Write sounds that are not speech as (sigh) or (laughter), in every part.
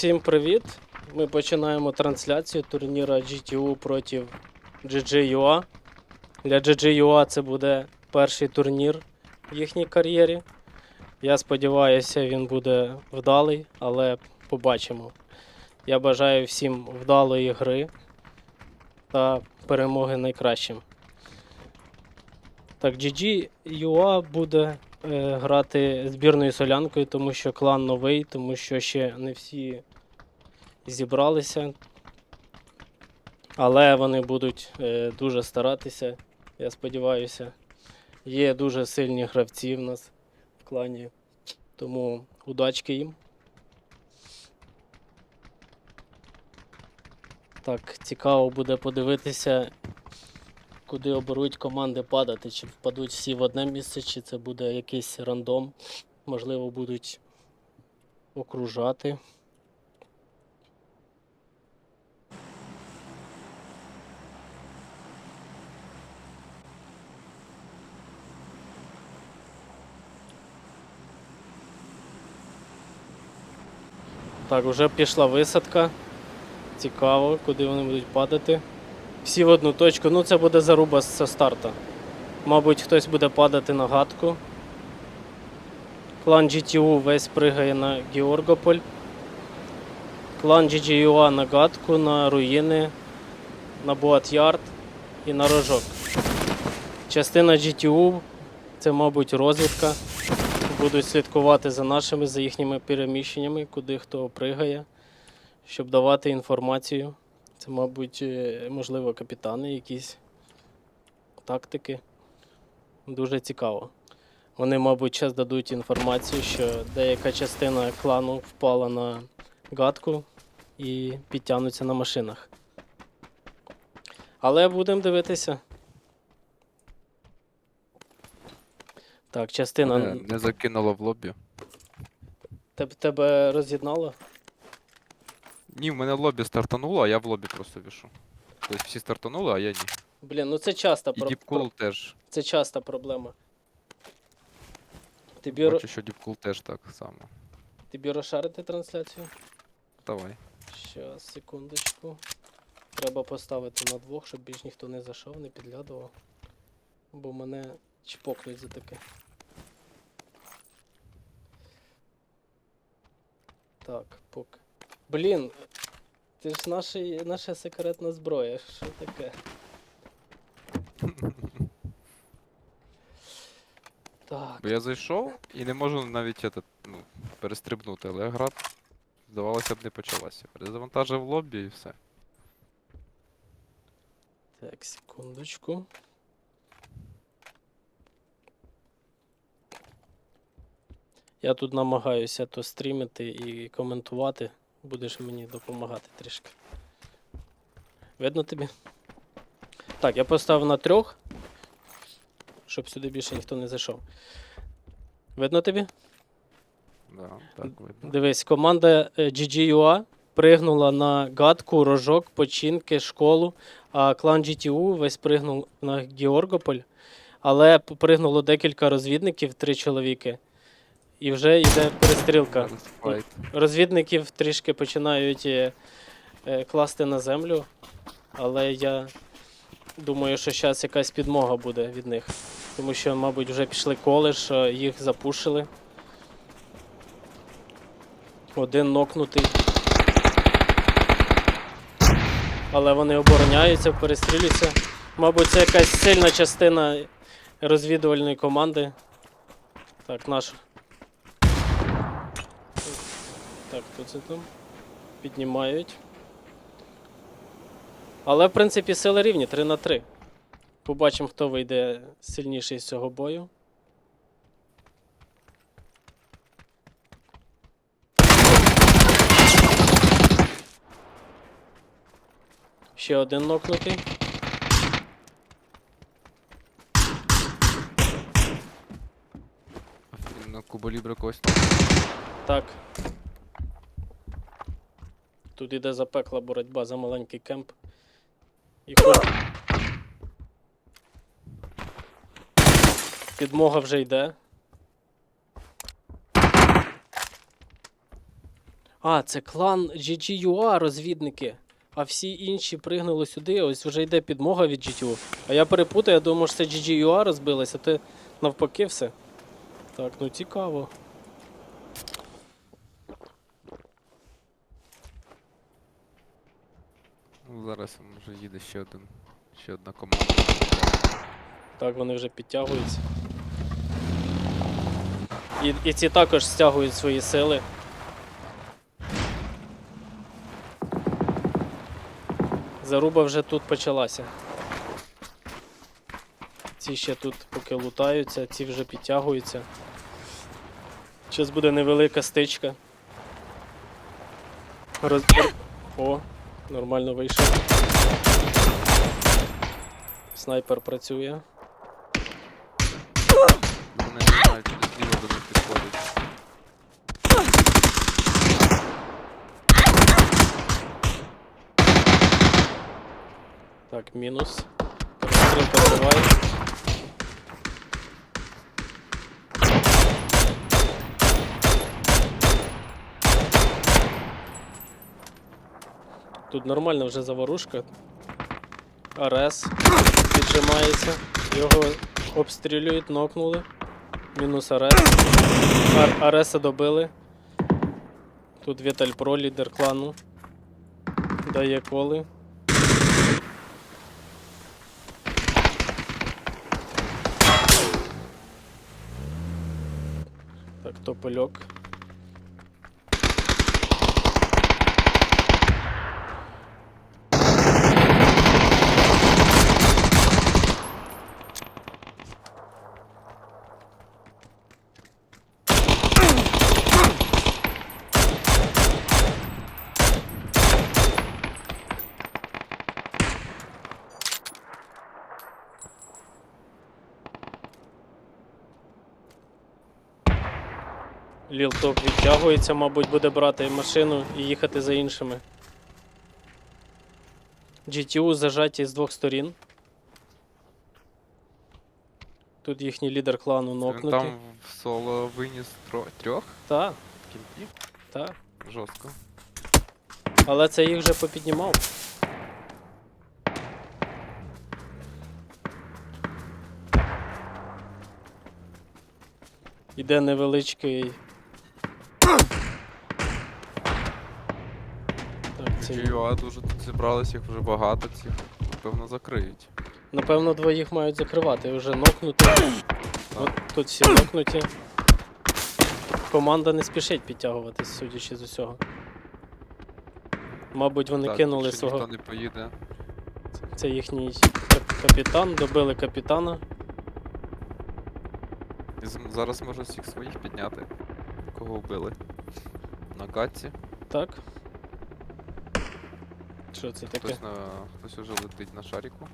всім привіт! Ми починаємо трансляцію турніру GTU проти GGUA. Для GGUA це буде перший турнір в їхній кар'єрі. Я сподіваюся, він буде вдалий, але побачимо. Я бажаю всім вдалої гри та перемоги найкращим. Так, GGUA буде е, грати збірною солянкою, тому що клан новий, тому що ще не всі зібралися. Але вони будуть е, дуже старатися, я сподіваюся. Є дуже сильні гравці в нас в клані. Тому удачки їм. Так, цікаво буде подивитися, куди оберуть команди падати, чи впадуть всі в одне місце, чи це буде якийсь рандом. Можливо, будуть окружати. Так, вже пішла висадка. Цікаво, куди вони будуть падати. Всі в одну точку. Ну, це буде заруба з старта. Мабуть, хтось буде падати на гадку. Клан GTU весь пригає на Георгополь. Клан GGUA на гадку, на руїни, на Буат-Ярд і на рожок. Частина GTU це, мабуть, розвідка. Будуть слідкувати за нашими, за їхніми переміщеннями, куди хто пригає, щоб давати інформацію. Це, мабуть, е, можливо, капітани якісь тактики. Дуже цікаво. Вони, мабуть, час дадуть інформацію, що деяка частина клану впала на гадку і підтягнуться на машинах. Але будемо дивитися. Так, частина. Мене не закинуло в лобі. Теб- тебе роз'єднало? Ні, в мене лобі стартануло, а я в лобі просто вішу. Тобто всі стартанули, а я ні. Блін, ну це часта, І про... діпкул про- теж. це часта проблема. Тобі, ро- Бачу, що діпкул теж так само. тобі розшарити трансляцію? Давай. Щас, секундочку. Треба поставити на двох, щоб більш ніхто не зайшов, не підглядував. Бо мене чпокнуть за таке. Так, поки. Блін, ти ж наші, наша секретна зброя. Що таке? (laughs) Так. Бо я зайшов і не можу навіть этот, ну, перестрибнути, але гра, здавалося б, не почалася. Перезавантажив лобі і все. Так, секундочку. Я тут намагаюся то стрімити і коментувати. Будеш мені допомагати трішки. Видно тобі? Так, я поставив на трьох, щоб сюди більше ніхто не зайшов. Видно тобі? Да, так видно. Дивись, команда е, GGUA пригнула на гадку, рожок, починки, школу, а клан GTU весь пригнув на Георгополь, але пригнуло декілька розвідників, три чоловіки. І вже йде перестрілка. Розвідників трішки починають е, е, класти на землю, але я думаю, що зараз якась підмога буде від них. Тому що, мабуть, вже пішли коли, що їх запушили. Один нокнутий. Але вони обороняються, перестрілюються. Мабуть, це якась сильна частина розвідувальної команди. Так, наш. Так, хто це там? Піднімають. Але, в принципі, сили рівні 3 на 3. Побачимо, хто вийде сильніший з цього бою. Ще один нокнутий. На Куболібри когось Так. Тут іде запекла боротьба за маленький кемп. І хоч... Підмога вже йде. А, це клан GGUA розвідники. А всі інші пригнули сюди, ось вже йде підмога від GTU. А я перепутав, я думав, що це GGUA розбилося, а ти навпаки все. Так, ну цікаво. Ну, зараз може їде ще один. Ще одна команда. Так, вони вже підтягуються. І, і ці також стягують свої сили. Заруба вже тут почалася. Ці ще тут поки лутаються, ці вже підтягуються. Зараз буде невелика стичка. Роз... О, нормально вийшов. Снайпер працює. Вони не знають, куди зліва до них підходить. Так, мінус. Перестрілка триває. Тут нормально вже заварушка. Арес піджимається. Його обстрілюють, нокнули. Мінус. Ар Ареса добили. Тут Віталь Про, лідер клану. Дає коли. Так, топольок. Лілтоп відтягується, мабуть, буде брати машину і їхати за іншими. GTU зажаті з двох сторін. Тут їхній лідер клану нокнутий. там в соло виніс тро- трьох Та, в кінці. Жорстко. Але це їх вже попіднімав. Іде невеличкий. Так, це... Дуже тут зібралось, їх вже багато, цих, напевно, закриють. Напевно, двоїх мають закривати. Вже нокнути. От тут всі нокнуті. Команда не спішить підтягуватись, судячи з усього. Мабуть, вони так, кинули свого. Ніхто не поїде. Це їхній капітан, добили капітана. І зараз можуть всіх своїх підняти. Кого вбили. На гатці. Так. Що це таке? Хтось, на... Хтось уже летить на шаріку.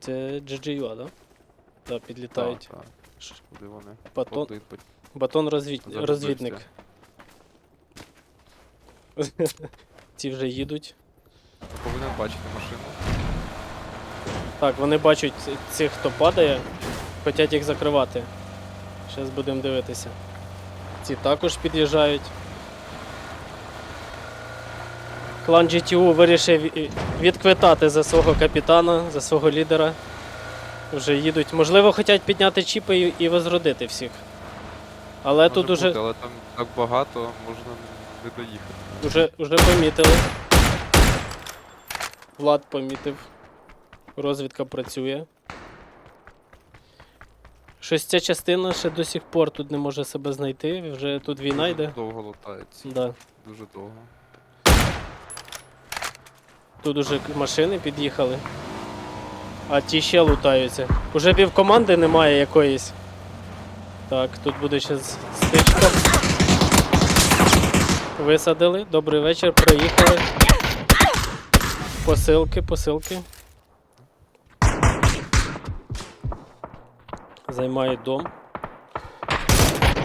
Це GGU, да? Так, підлітають. Так, так. Куди вони? Батон, по- батон розвід... Розвідник. (laughs) Ці вже їдуть. Повинен бачити машину. Так, вони бачать ц- цих, хто падає, хочуть їх закривати. Зараз будемо дивитися. Ці також під'їжджають. Клан GTU вирішив відквитати за свого капітана, за свого лідера. Вже їдуть. Можливо, хочуть підняти чіпи і, возродити всіх. Але Може тут уже, але там так багато, можна не доїхати. уже, уже помітили. Влад помітив. Розвідка працює. Щось ця частина ще до сих пор тут не може себе знайти. Вже тут війна Дуже йде. Довго лутається. Да. Дуже довго. Тут уже машини під'їхали. А ті ще лутаються. Уже півкоманди немає якоїсь. Так, тут буде ще стичка. Висадили. Добрий вечір, приїхали. Посилки, посилки. Займають дом.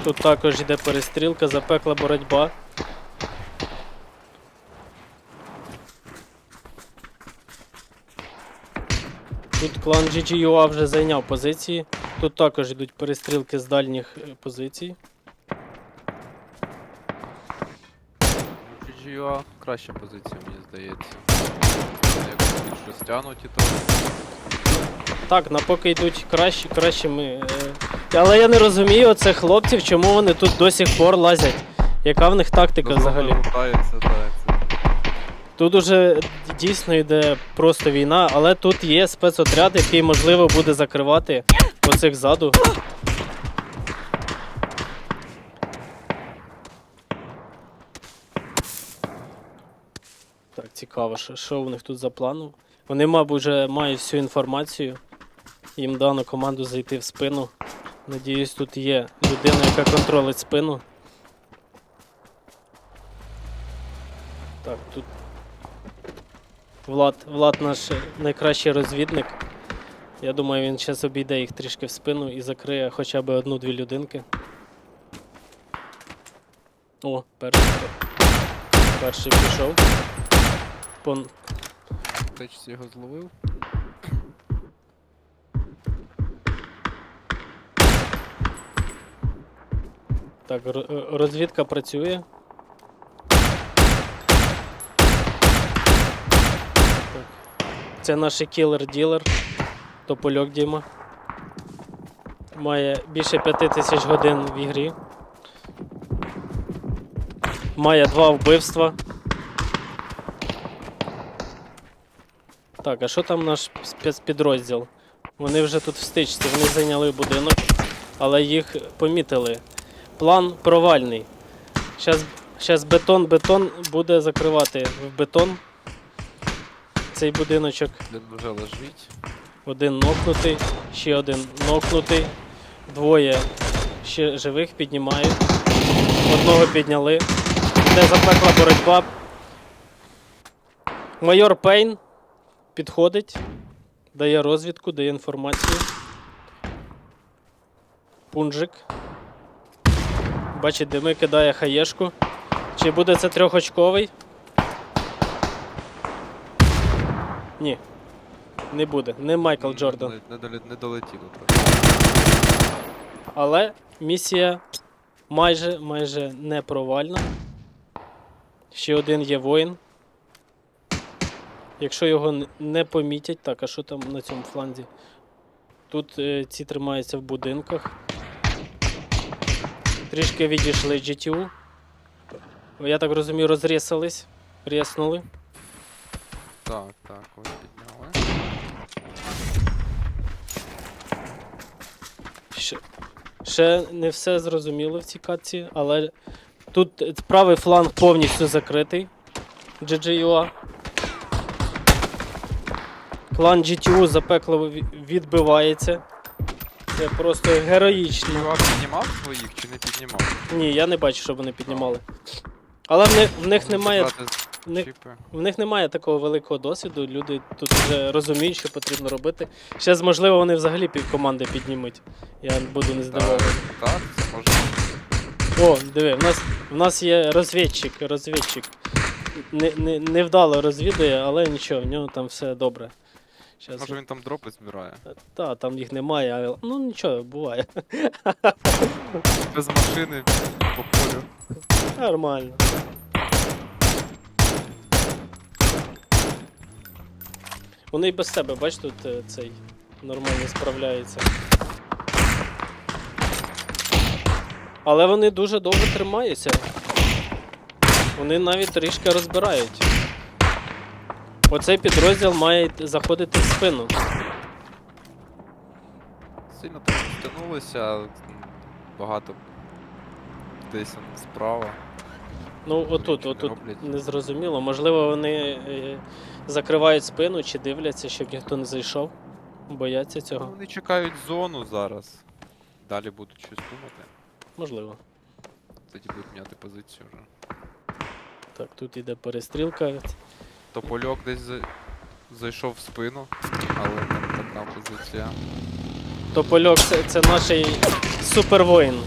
Тут також йде перестрілка, запекла боротьба. Тут клан GGUA вже зайняв позиції. Тут також йдуть перестрілки з дальніх е, позицій. GGUA краща позиція, мені здається. Якщо більш розтягнуті, то. Так, напоки йдуть кращі, кращі ми. Е, але я не розумію оцих хлопців, чому вони тут до сих пор лазять. Яка в них тактика взагалі? Лутається, так. Тут уже дійсно йде просто війна, але тут є спецотряд, який можливо буде закривати оцих ззаду. Так, цікаво, що, що у них тут за планом. Вони, мабуть, вже мають всю інформацію. Їм дано команду зайти в спину. Надіюсь, тут є людина, яка контролить спину. Так, тут Влад, Влад наш найкращий розвідник. Я думаю, він зараз обійде їх трішки в спину і закриє хоча б одну-дві людинки. О, перший. Перший пішов. Пон... течці його зловив. Так, ро- розвідка працює. Це наш кілер-ділер. Топольок Діма. Має більше 5 тисяч годин в ігрі. Має два вбивства. Так, а що там наш спецпідрозділ? Вони вже тут в стичці, вони зайняли будинок, але їх помітили. План провальний. Зараз бетон, бетон буде закривати в бетон. Цей будиночок. Один вже лежить. Один нокнутий, ще один нокнутий. Двоє ще живих піднімають. Одного підняли. Де запекла боротьба. Майор Пейн підходить, дає розвідку, дає інформацію. Пунжик. Бачить, дими кидає хаєшку. Чи буде це трьохочковий? Ні. Не буде. Не Майкл Джордан. Не, долі- не долетіло трохи. Але місія майже майже не провальна. Ще один є воїн. Якщо його н- не помітять, так, а що там на цьому фланзі? Тут е, ці тримаються в будинках. Трішки відійшли GTU. Я так розумію, розрісались, рєснули. Так, ось підняли. Ще, ще не все зрозуміло в цій катці, але тут правий фланг повністю закритий. GGUA. Клан GTU запекливо відбивається. Це просто героїчно. GGUA піднімав своїх чи не піднімав? Ні, я не бачу, щоб вони піднімали. Але в них, в них немає. В них- чіпи. В них немає такого великого досвіду, люди тут вже розуміють, що потрібно робити. Зараз, можливо, вони взагалі пів команди піднімуть. Я буду не здивований. Так, це може. О, диви, в нас, в нас є розвідчик, розвідчик. Не, не, невдало розвідує, але нічого, в нього там все добре. Щас... Може він там дропи збирає. Та, там їх немає, але ну нічого, буває. Без машини по полю. Нормально. Вони і без себе, бач, тут е, цей нормально справляється. Але вони дуже довго тримаються. Вони навіть трішки розбирають. Оцей підрозділ має заходити в спину. Сильно так стягнулися, м, багато десь справа. Ну, отут, отут незрозуміло. Можливо, вони е, закривають спину чи дивляться, щоб ніхто не зайшов. Бояться Ну, цього. вони чекають зону зараз. Далі будуть щось думати. Можливо. Тоді будуть міняти позицію вже. Так, тут іде перестрілка. Топольок десь за- зайшов в спину, але там така позиція. Топольок це, це наш супервоїн.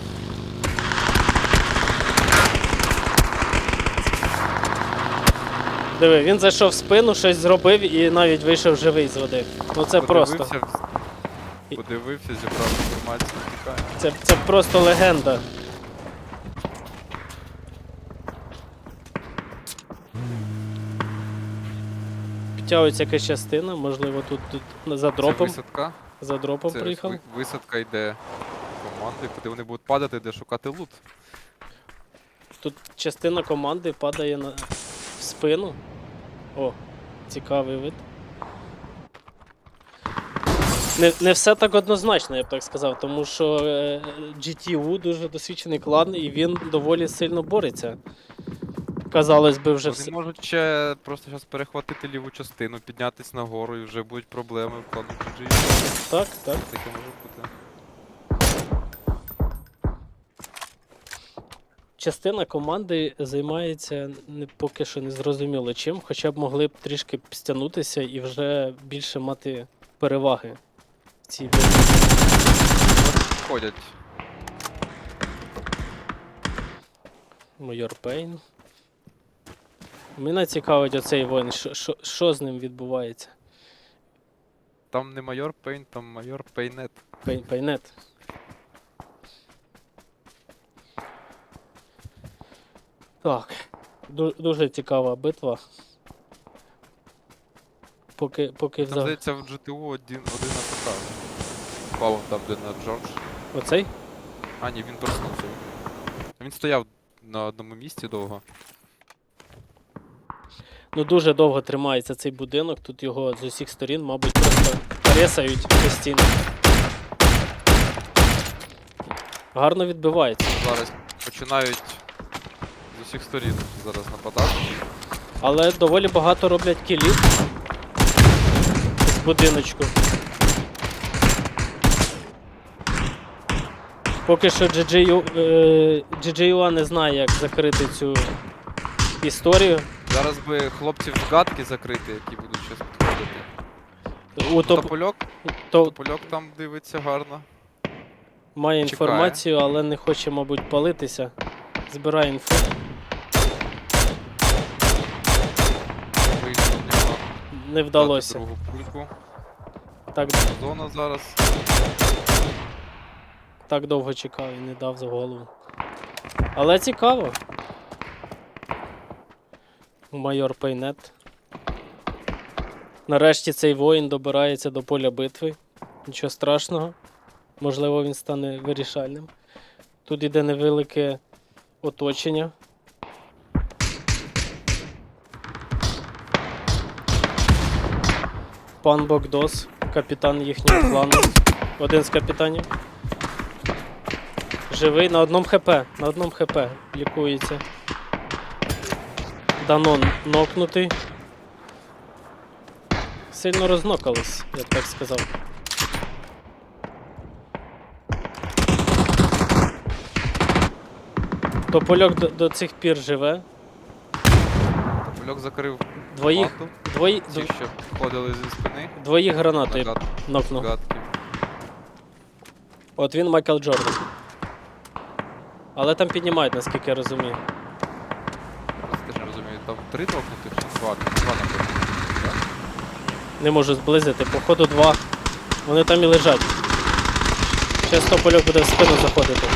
Диви, він зайшов в спину, щось зробив і навіть вийшов живий з води. Ну це просто. Подивився, зібрав інформацію, тікає. Це, це просто легенда. підтягується якась частина, можливо, тут, тут за Це дропом, висадка. за дропом Це приїхав. ви- висадка йде команди, куди вони будуть падати, де шукати лут. Тут частина команди падає на в спину. О, цікавий вид. Не, не все так однозначно, я б так сказав, тому що е, GTU дуже досвідчений клан і він доволі сильно бореться. Казалось би, вже Вони все. можуть ще просто зараз перехватити ліву частину, піднятись нагору і вже будуть проблеми в клану GG. Так, так. Таке може бути. Частина команди займається не, поки що не зрозуміло чим, хоча б могли б трішки стягнутися і вже більше мати переваги в цій. Ходять. Майор Пейн. Мене цікавить оцей воїн, що, що, що з ним відбувається. Там не майор Пейн, там майор Пейнет. Пей, Пейнет. Так. Дуже цікава битва. Поки, поки Там, взагалі. здається, в GTU один, один атака. Павлом там, де на Джордж. Оцей? А, ні, він проснувся. Він стояв на одному місці довго. Ну дуже довго тримається цей будинок, тут його з усіх сторін, мабуть, просто ресають постійно. Гарно відбивається. Зараз починають з усіх сторін зараз нападати. Але доволі багато роблять кілів з будиночку. Поки що GGU, е, GGUA не знає, як закрити цю історію. Зараз би хлопців з гадки закрити, які будуть щось підходити. У топ, Топольок, то, топольок там дивиться гарно. має чекає. інформацію, але не хоче, мабуть, палитися. Збирає інфу. Вийшов в нього Не вдалося. другу пульку. Так, Зона зараз. так довго чекав і не дав за голову. Але цікаво. Майор Пейнет. Нарешті цей воїн добирається до поля битви. Нічого страшного. Можливо, він стане вирішальним. Тут іде невелике оточення. Пан Богдос, капітан їхнього клану. Один з капітанів. Живий на одному хп. На одному хп лікується. Данон нокнутий. Сильно рознокались, я б так сказав. Топольок до, до цих пір живе. Топольок закрив Двоїх, двої, Ті, що входили зі спини. двоїх гранатою на гад- нокнув. гадки. От він Майкл Джордан. Але там піднімають, наскільки я розумію. Не розумію, там три нокнути чи два? Два. Так? Не можу зблизити, походу два. Вони там і лежать. Зараз топольок буде в спину заходити.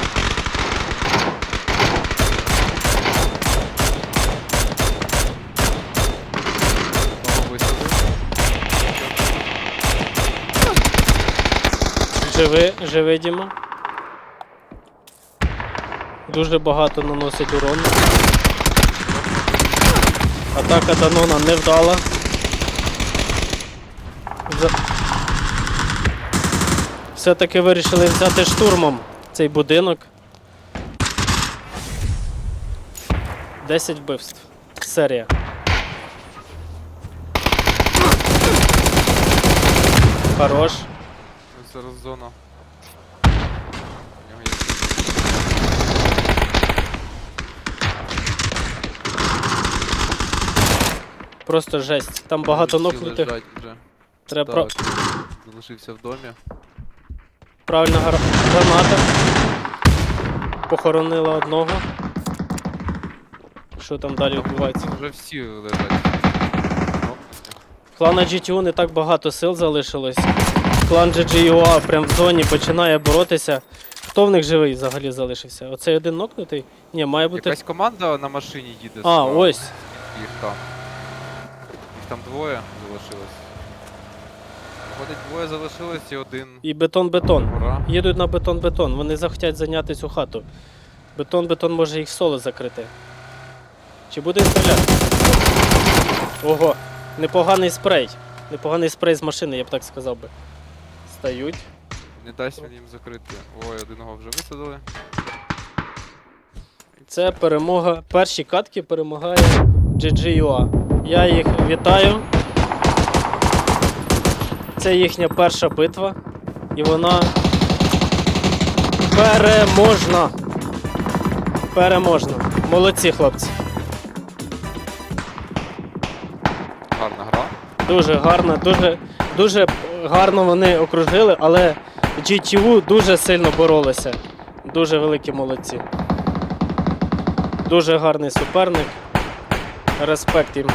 Живи, живи, Діма. Дуже багато наносить урону. Атака Данона не вдала. За... Все-таки вирішили взяти штурмом цей будинок. 10 вбивств. Серія. Хорош. Зона. У нього є Просто жесть. Там багато всі нокнутих. лежать вже. Треба про... Так, залишився в домі. правильна гра... граната. Похоронила одного. Що там далі відбувається? Вже всі лежать. Клана GTU не так багато сил залишилось. Клан GGUA прям в зоні починає боротися. Хто в них живий взагалі залишився? Оцей один нокнутий? Ні, має бути. Якась команда на машині їде. А, справа. ось. Їх там. там двоє залишилось. Виходить, двоє залишилось і один. І бетон-бетон. Їдуть на бетон-бетон. Вони захотять зайняти цю хату. Бетон-бетон може їх соло закрити. Чи буде стріляти? Ого, непоганий спрей. Непоганий спрей з машини, я б так сказав би. Стають. Не дасть він їм закрити. Ой, одного вже висадили. Це перемога. Перші катки перемагає GG.ua. Я їх вітаю. Це їхня перша битва. І вона переможна. Переможна. Молодці, хлопці. Гарна гра. Дуже гарно, дуже, дуже гарно вони окружили, але GTU дуже сильно боролися. Дуже великі молодці. Дуже гарний суперник. Респект їм.